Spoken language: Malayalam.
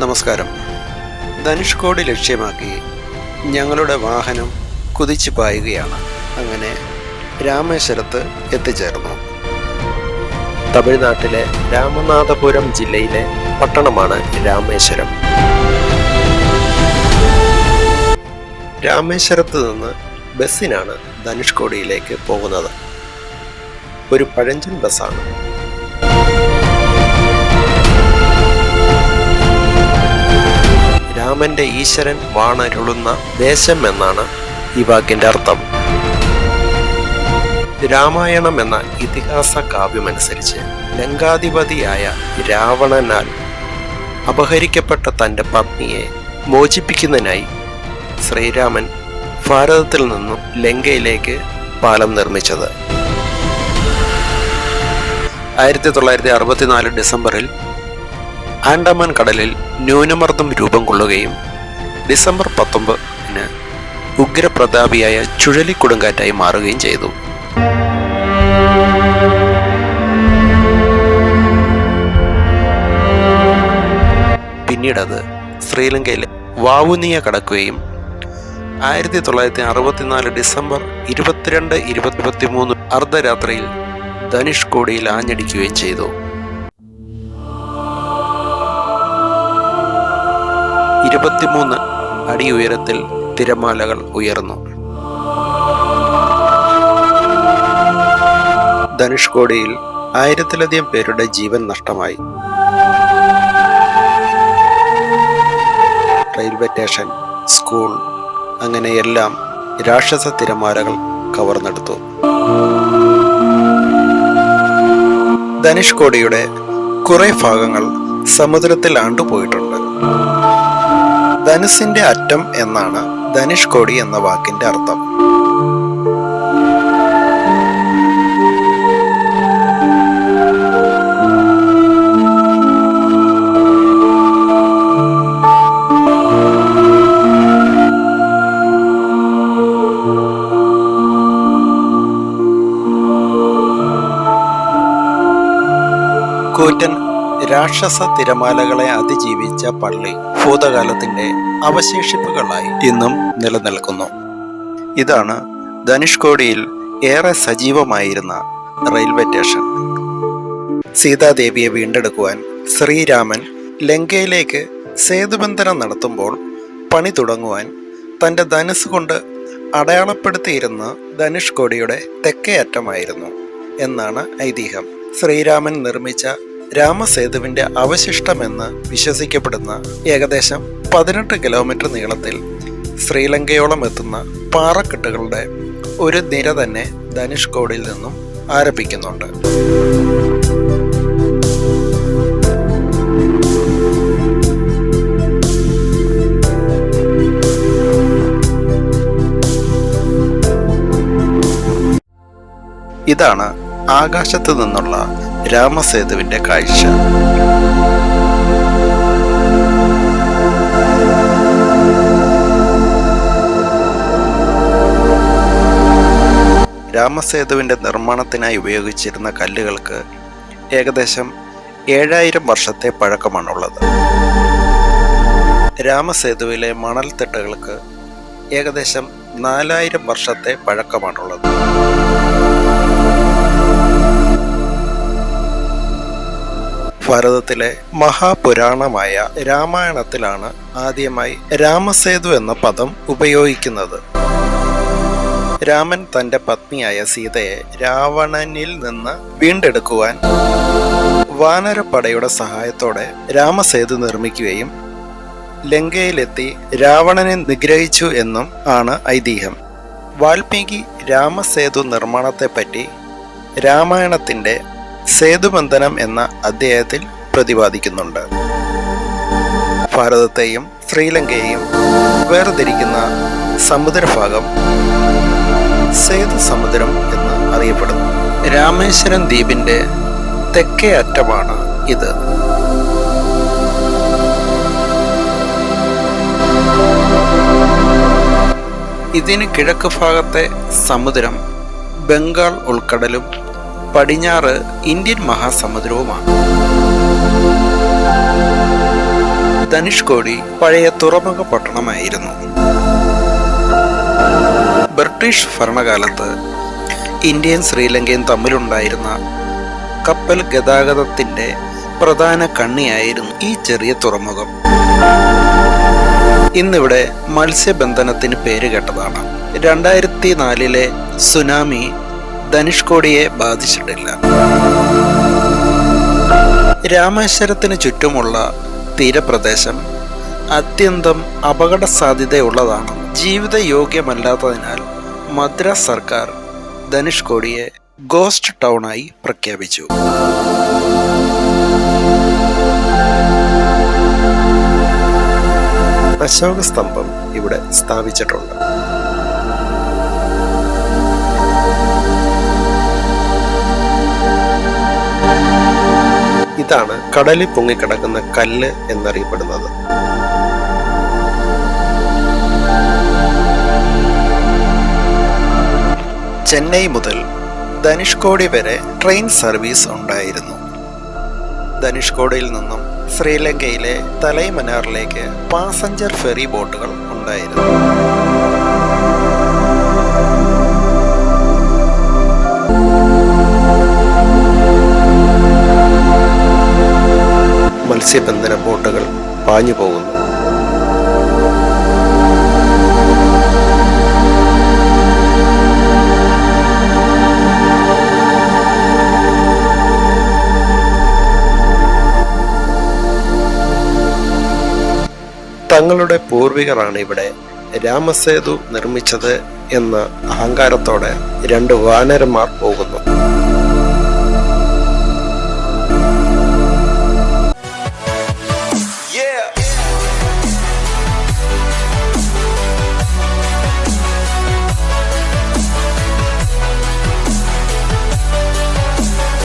നമസ്കാരം. ധനുഷ്കോടി ലക്ഷ്യമാക്കി ഞങ്ങളുടെ വാഹനം കുതിച്ചു പായുകയാണ്. അങ്ങനെ രാമേശ്വരത്ത് എത്തിച്ചേർന്നു. തമിഴ്നാട്ടിലെ രാമനാഥപുരം ജില്ലയിലെ പട്ടണമാണ് രാമേശ്വരം. രാമേശ്വരത്ത് നിന്ന് ബസ്സിനാണ് ധനുഷ്കോടിയിലേക്ക് പോകുന്നത്. ഒരു പഴഞ്ചൻ ബസ്സാണ്. രാമന്റെ ഈശ്വരൻ വാണരുളുന്ന ദേശം എന്നാണ് ഈ വാക്കിന്റെ അർത്ഥം. രാമായണം എന്ന ഇതിഹാസ കാവ്യമനുസരിച്ച് ലങ്കാധിപതിയായ രാവണനാൽ അപഹരിക്കപ്പെട്ട തന്റെ പത്നിയെ മോചിപ്പിക്കുന്നതിനായി ശ്രീരാമൻ ഭാരതത്തിൽ നിന്നും ലങ്കയിലേക്ക് പാലം നിർമ്മിച്ചത്. ആയിരത്തി തൊള്ളായിരത്തി അറുപത്തിനാല് ഡിസംബറിൽ ആൻഡമാൻ കടലിൽ ന്യൂനമർദ്ദം രൂപം കൊള്ളുകയും ഡിസംബർ പത്തൊമ്പതിന് ഉഗ്രപ്രതാപിയായ ചുഴലിക്കൊടുങ്കാറ്റായി മാറുകയും ചെയ്തു. പിന്നീടത് ശ്രീലങ്കയിൽ വാവുനിയ കടക്കുകയും ആയിരത്തി തൊള്ളായിരത്തി അറുപത്തിനാല് ഡിസംബർ ഇരുപത്തിരണ്ട് ഇരുപത്തി മൂന്ന് അർദ്ധരാത്രിയിൽ ധനുഷ്കോടിയിൽ ആഞ്ഞടിക്കുകയും ചെയ്തു. ഇരുപത്തിമൂന്ന് അടി ഉയരത്തിൽ തിരമാലകൾ ഉയർന്നു. ധനുഷ്കോടിയിൽ ആയിരത്തിലധികം പേരുടെ ജീവൻ നഷ്ടമായി. റെയിൽവേ സ്റ്റേഷൻ സ്കൂൾ അങ്ങനെയെല്ലാം രാക്ഷസ തിരമാലകൾ കവർന്നെടുത്തു. ധനുഷ്കോടിയുടെ കുറെ ഭാഗങ്ങൾ സമുദ്രത്തിൽ ആണ്ടുപോയിട്ടുണ്ട്. ധനുസിന്റെ അറ്റം എന്നാണ് ധനുഷ്കോടി എന്ന വാക്കിന്റെ അർത്ഥം. രാക്ഷസ തിരമാലകളെ അതിജീവിച്ച പള്ളി ഭൂതകാലത്തിന്റെ അവശേഷിപ്പുകളായി ഇന്നും നിലനിൽക്കുന്നു. ഇതാണ് ധനുഷ്കോടിയിൽ ഏറെ സജീവമായിരുന്ന റെയിൽവേ സ്റ്റേഷൻ. സീതാദേവിയെ വീണ്ടെടുക്കുവാൻ ശ്രീരാമൻ ലങ്കയിലേക്ക് സേതുബന്ധനം നടത്തുമ്പോൾ പണി തുടങ്ങുവാൻ തന്റെ ധനുസ് കൊണ്ട് അടയാളപ്പെടുത്തിയിരുന്ന ധനുഷ്കോടിയുടെ തെക്കേ അറ്റമായിരുന്നു എന്നാണ് ഐതിഹ്യം. ശ്രീരാമൻ നിർമ്മിച്ച രാമസേതുവിന്റെ അവശിഷ്ടമെന്ന് വിശ്വസിക്കപ്പെടുന്ന ഏകദേശം പതിനെട്ട് കിലോമീറ്റർ നീളത്തിൽ ശ്രീലങ്കയോളം എത്തുന്ന പാറക്കെട്ടുകളുടെ ഒരു നിര തന്നെ ധനുഷ്കോടിൽ നിന്നും ആരംഭിക്കുന്നുണ്ട്. ഇതാണ് ആകാശത്ത് നിന്നുള്ള രാമസേതുവിന്റെ കാഴ്ച. രാമസേതുവിന്റെ നിർമ്മാണത്തിനായി ഉപയോഗിച്ചിരുന്ന കല്ലുകൾക്ക് ഏകദേശം ഏഴായിരം വർഷത്തെ പഴക്കമാണുള്ളത്. രാമസേതുവിലെ മണൽത്തിട്ടകൾക്ക് ഏകദേശം നാലായിരം വർഷത്തെ പഴക്കമാണുള്ളത്. ഭാരതത്തിലെ മഹാപുരാണമായ രാമായണത്തിലാണ് ആദ്യമായി രാമസേതു എന്ന പദം ഉപയോഗിക്കുന്നത്. രാമൻ തന്റെ പത്നിയായ സീതയെ രാവണനിൽ നിന്ന് വീണ്ടെടുക്കുവാൻ വാനരപ്പടയുടെ സഹായത്തോടെ രാമസേതു നിർമ്മിക്കുകയും ലങ്കയിലെത്തി രാവണനെ നിഗ്രഹിച്ചു എന്നും ആണ് ഐതിഹ്യം. വാൽമീകി രാമസേതു നിർമ്മാണത്തെപ്പറ്റി രാമായണത്തിന്റെ സേതുബന്ധനം എന്ന അദ്ദേഹത്തിൽ പ്രതിപാദിക്കുന്നുണ്ട്. ഭാരതത്തെയും ശ്രീലങ്കയെയും വേർതിരിക്കുന്ന സമുദ്രഭാഗം സേതു സമുദ്രം എന്ന് അറിയപ്പെടുന്നു. രാമേശ്വരം ദ്വീപിന്റെ തെക്കേ അറ്റമാണ് ഇത്. ഇതിന് കിഴക്ക് ഭാഗത്തെ സമുദ്രം ബംഗാൾ ഉൾക്കടലും പടിഞ്ഞാറ് ഇന്ത്യൻ മഹാസമുദ്രവുമാണ്. ധനുഷ്കോടി പഴയ തുറമുഖ പട്ടണമായിരുന്നു. ബ്രിട്ടീഷ് ഭരണകാലത്ത് ഇന്ത്യയും ശ്രീലങ്കയും തമ്മിലുണ്ടായിരുന്ന കപ്പൽ ഗതാഗതത്തിന്റെ പ്രധാന കണ്ണിയായിരുന്നു ഈ ചെറിയ തുറമുഖം. ഇന്നിവിടെ മത്സ്യബന്ധനത്തിന് പേരുകേട്ടതാണ് രണ്ടായിരത്തി നാലിലെ സുനാമി ധനുഷ്കോടിയെ ബാധിച്ചിട്ടില്ല. രാമേശ്വരത്തിന് ചുറ്റുമുള്ള തീരപ്രദേശം അത്യന്തം അപകട സാധ്യതയുള്ളതാണ് ജീവിത യോഗ്യമല്ലാത്തതിനാൽ മദ്രാസ് സർക്കാർ ധനുഷ്കോടിയെ ഗോസ്റ്റ് ടൗണായി പ്രഖ്യാപിച്ചു. അശോക സ്തംഭം ഇവിടെ സ്ഥാപിച്ചിട്ടുണ്ട്. ഇതാണ് കടലിൽ പൊങ്ങിക്കിടക്കുന്ന കല്ല് എന്നറിയപ്പെടുന്നത്. ചെന്നൈ മുതൽ ധനുഷ്കോടി വരെ ട്രെയിൻ സർവീസ് ഉണ്ടായിരുന്നു. ധനുഷ്കോടിയിൽ നിന്നും ശ്രീലങ്കയിലെ തലൈമനാറിലേക്ക് പാസഞ്ചർ ഫെറി ബോട്ടുകൾ ഉണ്ടായിരുന്നു. മത്സ്യബന്ധന ബോട്ടുകൾ പാഞ്ഞു പോകുന്നു. തങ്ങളുടെ പൂർവികരാണ് ഇവിടെ രാമസേതു നിർമ്മിച്ചത് എന്ന അഹങ്കാരത്തോടെ രണ്ട് വാനരന്മാർ പോകുന്നു.